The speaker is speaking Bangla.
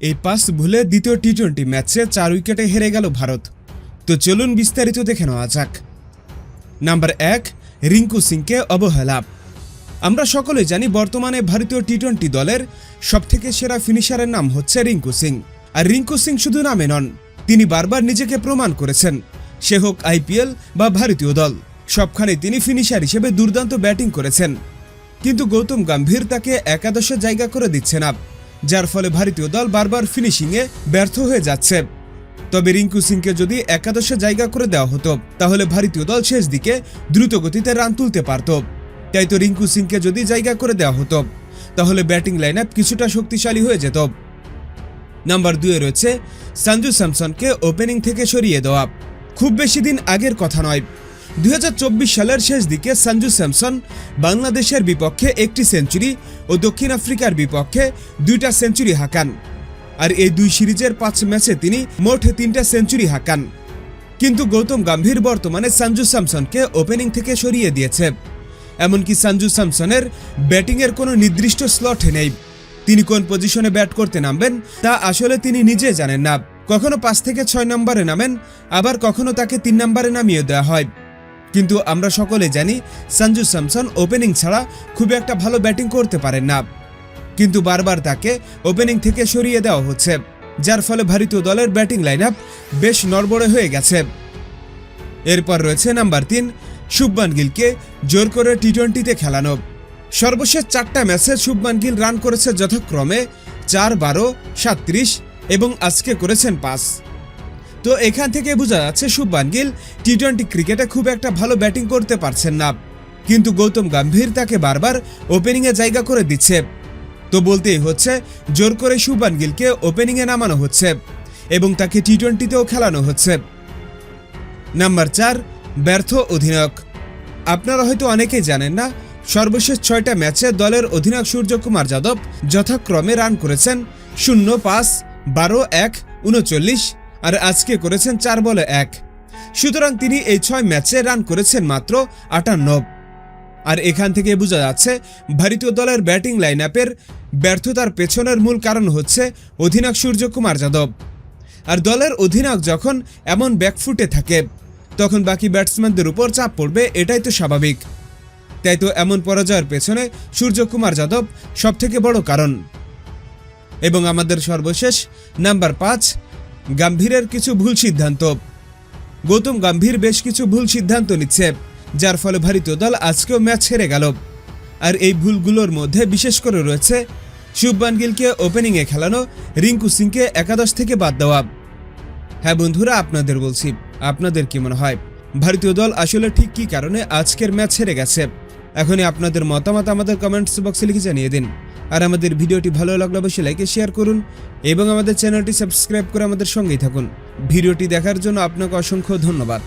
এই পাস ভুলে দ্বিতীয় টি টোয়েন্টি ম্যাচে চার উইকেটে হেরে গেল ভারত। তো চলুন বিস্তারিত দেখে নেওয়া যাক। নাম্বার এক, রিঙ্কু সিংকে অবহেলা। আমরা সকলেই জানি বর্তমানে ভারতীয় টি টোয়েন্টি দলের সবথেকে সেরা ফিনিশারের নাম হচ্ছে রিঙ্কু সিং। আর রিঙ্কু সিং শুধু নামে নন, তিনি বারবার নিজেকে প্রমাণ করেছেন। সে হোক আইপিএল বা ভারতীয় দল, সবখানে তিনি ফিনিশার হিসেবে দুর্দান্ত ব্যাটিং করেছেন। কিন্তু গৌতম গম্ভীর তাকে একাদশে জায়গা করে দিচ্ছে না। যার ফলে ভারতীয় দল বারবার ফিনিশিংয়ে ব্যর্থ হয়ে যাচ্ছে। তবে রিঙ্কু সিংকে যদি একাদশে জায়গা করে দেওয়া হতো, তাহলে ভারতীয় দল শেষ দিকে দ্রুত গতিতে রান তুলতে পারত। তাই তো রিঙ্কু সিংকে যদি জায়গা করে দেওয়া হতো, তাহলে ব্যাটিং লাইন কিছুটা শক্তিশালী হয়ে যেত। নাম্বার দুয়ে রয়েছে, সঞ্জু স্যামসনকে ওপেনিং থেকে সরিয়ে দেওয়া। খুব বেশি দিন আগের কথা নয় দুই হাজার চব্বিশ সালের শেষ দিকে সঞ্জু স্যামসন বাংলাদেশের বিপক্ষে একটি সেঞ্চুরি ও দক্ষিণ আফ্রিকার বিপক্ষে দুইটা সেঞ্চুরি হাঁকান। আর এই দুই সিরিজের পাঁচ ম্যাচে তিনি মোট তিনটা সেঞ্চুরি হাঁকান। কিন্তু গৌতম গম্ভীর বর্তমানে সঞ্জু স্যামসনকে ওপেনিং থেকে সরিয়ে দিয়েছে। এমনকি সঞ্জু স্যামসনের ব্যাটিংয়ের কোনো নির্দিষ্ট স্লট নেই। তিনি কোন পজিশনে ব্যাট করতে নামবেন, তা আসলে তিনি নিজে জানেন না। কখনো পাঁচ থেকে ছয় নম্বরে নামেন, আবার কখনো তাকে তিন নম্বরে নামিয়ে দেওয়া হয়। কিন্তু আমরা সকলে জানি সঞ্জু স্যামসন ওপেনিং ছাড়া খুব একটা ভালো ব্যাটিং করতে পারেন না। কিন্তু বারবার তাকে ওপেনিং থেকে সরিয়ে দেওয়া হচ্ছে, যার ফলে ভারতীয় দলের ব্যাটিং লাইন বেশ নড়বড়ে হয়ে গেছে। এরপর রয়েছে নাম্বার তিন, শুভমান গিলকে জোর করে টি টোয়েন্টিতে খেলানো। সর্বশেষ চারটা ম্যাচে শুভমান গিল রান করেছে যথাক্রমে চার বারো, সাত্রিশ এবং আজকে করেছেন পাঁচ। তো এখান থেকে বোঝা যাচ্ছে শুভমান গিল টি টোয়েন্টি ক্রিকেটে খুব একটা ভালো ব্যাটিং করতে পারছেন না। কিন্তু গৌতম গম্ভীর তাকে বারবার ওপেনিংয়ে জায়গা করে দিচ্ছে। তো বলতেই হচ্ছে, জোর করে শুভমান গিলকে ওপেনিংয়ে নামানো হচ্ছে এবং তাকে টি টোয়েন্টিতেও খেলানো হচ্ছে। নাম্বার চার, ব্যর্থ অধিনায়ক। আপনারা হয়তো অনেকেই জানেন না, সর্বশেষ ছয়টা ম্যাচে দলের অধিনায়ক সূর্যকুমার যাদব যথাক্রমে রান করেছেন শূন্য পাঁচ, বারো এক, উনচল্লিশ আর আজকে করেছেন চার বলে এক। সুতরাং তিনি এই ছয় ম্যাচে রান করেছেন মাত্র আটান্ন। আর এখান থেকে বোঝা যাচ্ছে, ভারতীয় দলের ব্যাটিং লাইন আপের ব্যর্থতার পেছনের মূল কারণ হচ্ছে অধিনায়ক সূর্যকুমার যাদব। আর দলের অধিনায়ক যখন এমন ব্যাকফুটে থাকে, তখন বাকি ব্যাটসম্যানদের উপর চাপ পড়বে, এটাই তো স্বাভাবিক। তাই তো এমন পরাজয়ের পেছনে সূর্যকুমার যাদব সবথেকে বড় কারণ। এবং আমাদের সর্বশেষ নাম্বার পাঁচ গাম্ভীরের কিছু ভুল সিদ্ধান্ত। গৌতম গাম্ভীর বেশ কিছু ভুল সিদ্ধান্ত নিচ্ছে, যার ফলে ভারতীয় দল আজকেও ম্যাচ হেরে গেল। আর এই ভুলগুলোর মধ্যে বিশেষ করে রয়েছে শুভমান গিলকে ওপেনিংয়ে খেলানো রিঙ্কু সিংকে একাদশ থেকে বাদ দেওয়া। হ্যাঁ বন্ধুরা, আপনাদের বলছি, আপনাদের কি মনে হয়? ভারতীয় দল আসলে ঠিক কী কারণে আজকের ম্যাচ হেরে গেছে? এখনই আপনাদের মতামত আমাদের কমেন্টস বক্সে লিখে জানিয়ে দিন। আর আমাদের ভিডিওটি ভালো লাগলে অবশ্যই লাইকে শেয়ার করুন এবং আমাদের চ্যানেলটি সাবস্ক্রাইব করে আমাদের সঙ্গেই থাকুন। ভিডিওটি দেখার জন্য আপনাকে অসংখ্য ধন্যবাদ।